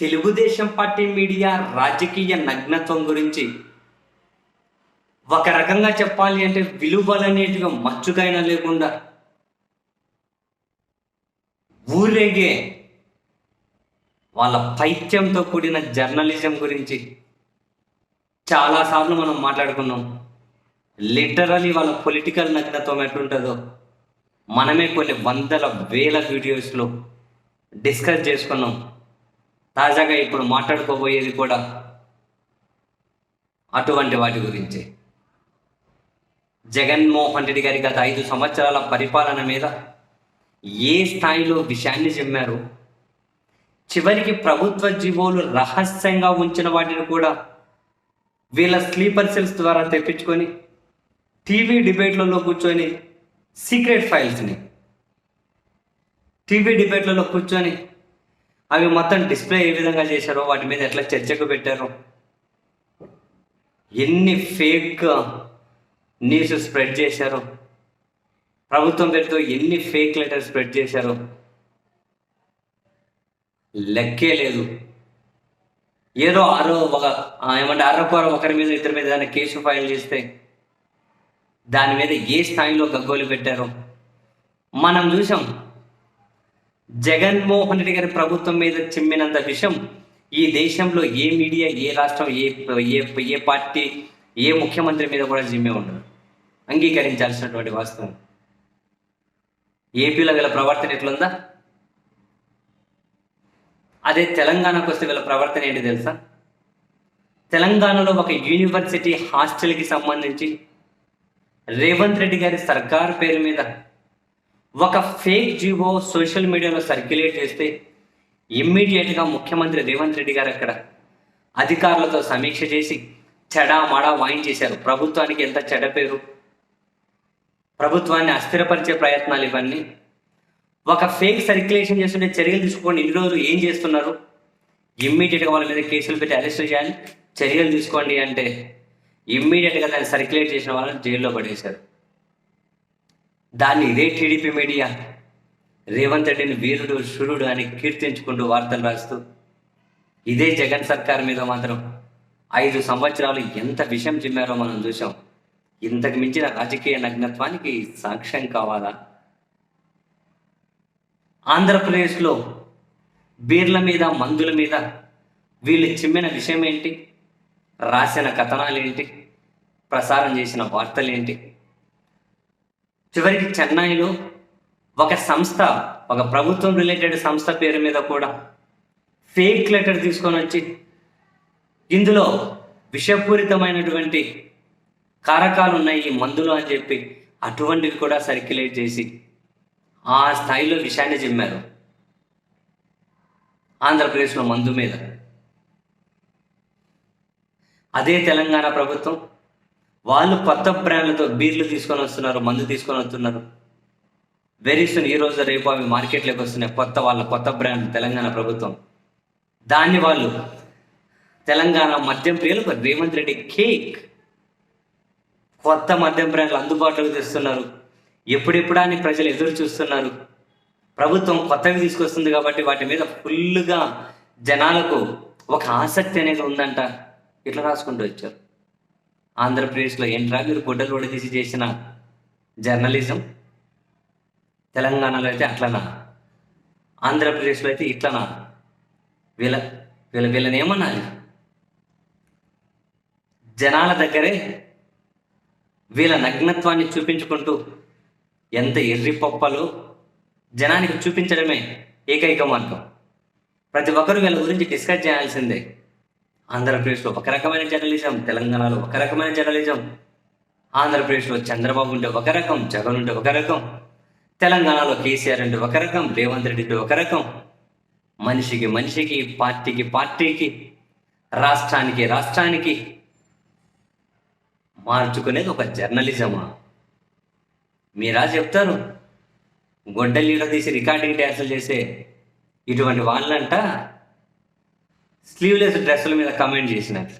Telugu Desam party media రాజకీయ నగ్నత్వం గురించి ఒక రకంగా చెప్పాలి అంటే విలువలనేటివి మచ్చుకైనా లేకుండా ఊరేగే వాళ్ళ పైత్యంతో కూడిన జర్నలిజం గురించి చాలాసార్లు మనం మాట్లాడుకున్నాం. లిటరలీ వాళ్ళ పొలిటికల్ నగ్నత్వం ఎట్లుంటుందో మనమే కొన్ని వందల వేల వీడియోస్లో డిస్కస్ చేసుకున్నాం. తాజాగా ఇప్పుడు మాట్లాడుకోబోయేది కూడా అటువంటి వాటి గురించి. జగన్మోహన్ రెడ్డి గారి గత ఐదు సంవత్సరాల పరిపాలన మీద ఏ స్థాయిలో విషయాన్ని చెప్పారు? చివరికి ప్రభుత్వ జీవోలు రహస్యంగా ఉంచిన వాటిని కూడా వీళ్ళ స్లీపర్ సెల్స్ ద్వారా తెప్పించుకొని టీవీ డిబేట్లలో కూర్చొని సీక్రెట్ ఫైల్స్ని టీవీ డిబేట్లలో కూర్చొని అవి మొత్తం డిస్ప్లే ఏ విధంగా చేశారో వాటి మీద ఎట్లా చర్చకు పెట్టారో. ఎన్ని ఫేక్ న్యూస్ స్ప్రెడ్ చేశారో. ప్రభుత్వం పేరుతో ఎన్ని ఫేక్ లెటర్ స్ప్రెడ్ చేశారో. లెక్కే లేదు. ఏదో ఆరో ఒక ఏమంటే అరకొర ఒకరి మీద ఇద్దరి మీద ఏదైనా కేసు ఫైల్ చేస్తే దాని మీద ఏ స్థాయిలో గగ్గోలు పెట్టారో. మనం చూసాం. జగన్మోహన్ రెడ్డి గారి ప్రభుత్వం మీద చిమ్మినంత విషయం ఈ దేశంలో ఏ మీడియా ఏ రాష్ట్రం ఏ ఏ ఏ పార్టీ ఏ ముఖ్యమంత్రి మీద కూడా జిమ్మే ఉండదు. అంగీకరించాల్సినటువంటి వాస్తవం. ఏపీలో వీళ్ళ ప్రవర్తన ఎట్లుందా? అదే తెలంగాణకు వస్తే వీళ్ళ ప్రవర్తన ఏంటి తెలుసా? తెలంగాణలో ఒక యూనివర్సిటీ హాస్టల్కి సంబంధించి రేవంత్ రెడ్డి గారి సర్కార్ పేరు మీద ఒక ఫేక్ జీవో సోషల్ మీడియాలో సర్క్యులేట్ చేస్తే ఇమ్మీడియట్గా ముఖ్యమంత్రి రేవంత్ రెడ్డి గారు అక్కడ అధికారులతో సమీక్ష చేసి చెడా మడా వాయించేశారు. ప్రభుత్వానికి ఎంత చెడ పేరు? ప్రభుత్వాన్ని అస్థిరపరిచే ప్రయత్నాలు ఇవన్నీ. ఒక ఫేక్ సర్క్యులేషన్ చేస్తుంటే చర్యలు తీసుకోండి. ఇన్ని రోజులు ఏం చేస్తున్నారు? ఇమ్మీడియట్గా వాళ్ళ మీద కేసులు పెట్టి అరెస్ట్ చేయాలి. చర్యలు తీసుకోండి అంటే ఇమ్మీడియట్గా దాన్ని సర్క్యులేట్ చేసిన వాళ్ళని జైల్లో పడేశారు. దాన్ని ఇదే టీడీపీ మీడియా. రేవంత్ రెడ్డిని వీరుడు శురుడు అని కీర్తించుకుంటూ వార్తలు రాస్తూ ఇదే జగన్ సర్కార్ మీద మాత్రం ఐదు సంవత్సరాలు ఎంత విషయం చిమ్మారో మనం చూసాం ఇంతకు మించిన రాజకీయ నగ్నత్వానికి సాక్ష్యం కావాలా? ఆంధ్రప్రదేశ్లో బీర్ల మీద మందుల మీద వీళ్ళు చిమ్మిన విషయం ఏంటి? రాసిన కథనాలు ఏంటి? ప్రసారం చేసిన వార్తలు ఏంటి? చివరికి చెన్నైలో ఒక సంస్థ ఒక ప్రభుత్వం రిలేటెడ్ సంస్థ పేరు మీద కూడా ఫేక్ లెటర్ తీసుకొని వచ్చి ఇందులో విషపూరితమైనటువంటి కారకాలు ఉన్నాయి ఈ మందులు అని చెప్పి అటువంటివి కూడా సర్క్యులేట్ చేసి ఆ స్థాయిలో విషయాన్ని చిమ్మారు. ఆంధ్రప్రదేశ్లో మందు మీద. అదే తెలంగాణ ప్రభుత్వం వాళ్ళు కొత్త బ్రాండ్లతో బీర్లు తీసుకొని వస్తున్నారు మందు తీసుకొని వస్తున్నారు. వెరీ సూన్ ఈ రోజు రేపు అవి మార్కెట్లోకి వస్తున్నాయి. కొత్త వాళ్ళ కొత్త బ్రాండ్ తెలంగాణ ప్రభుత్వం. దాన్ని వాళ్ళు తెలంగాణ మద్యం ప్రియులకు రేవంత్ రెడ్డి కేక్. కొత్త మద్యం బ్రాండ్లు అందుబాటులోకి తెస్తున్నారు. ఎప్పుడెప్పుడా అని ప్రజలు ఎదురు చూస్తున్నారు. ప్రభుత్వం కొత్తవి తీసుకొస్తుంది కాబట్టి వాటి మీద ఫుల్గా జనాలకు ఒక ఆసక్తి అనేది ఉందంట. ఇట్లా రాసుకుంటూ వచ్చారు? ఆంధ్రప్రదేశ్లో ఏంట్రా మీరు గుడ్డలు ఉడదీసి చేసిన జర్నలిజం? తెలంగాణలో అయితే అట్లనా? ఆంధ్రప్రదేశ్లో అయితే ఇట్లనా? వీళ్ళ వీళ్ళ వీళ్ళని ఏమనాలి? జనాల దగ్గరే వీళ్ళ నగ్నత్వాన్ని చూపించుకుంటూ ఎంత ఎర్రి పొప్పలు జనానికి చూపించడమే ఏకైక మార్గం. ప్రతి ఒక్కరు వీళ్ళ గురించి డిస్కస్ చేయాల్సిందే. ఆంధ్రప్రదేశ్లో ఒక రకమైన జర్నలిజం తెలంగాణలో ఒక రకమైన జర్నలిజం. ఆంధ్రప్రదేశ్లో చంద్రబాబు ఉంటే ఒక రకం జగన్ ఉంటే ఒక రకం. తెలంగాణలో కేసీఆర్ అంటే ఒక రకం రేవంత్ రెడ్డి ఒక రకం. మనిషికి మనిషికి పార్టీకి పార్టీకి రాష్ట్రానికి రాష్ట్రానికి మార్చుకునేది ఒక జర్నలిజమా? మీరా చెప్తారు? గొడ్డలీలో తీసి రికార్డింగ్ డ్యాన్సులు చేసే ఇటువంటి వాళ్ళంట స్లీవ్లెస్ డ్రెస్సుల మీద కమెంట్ చేసినట్లు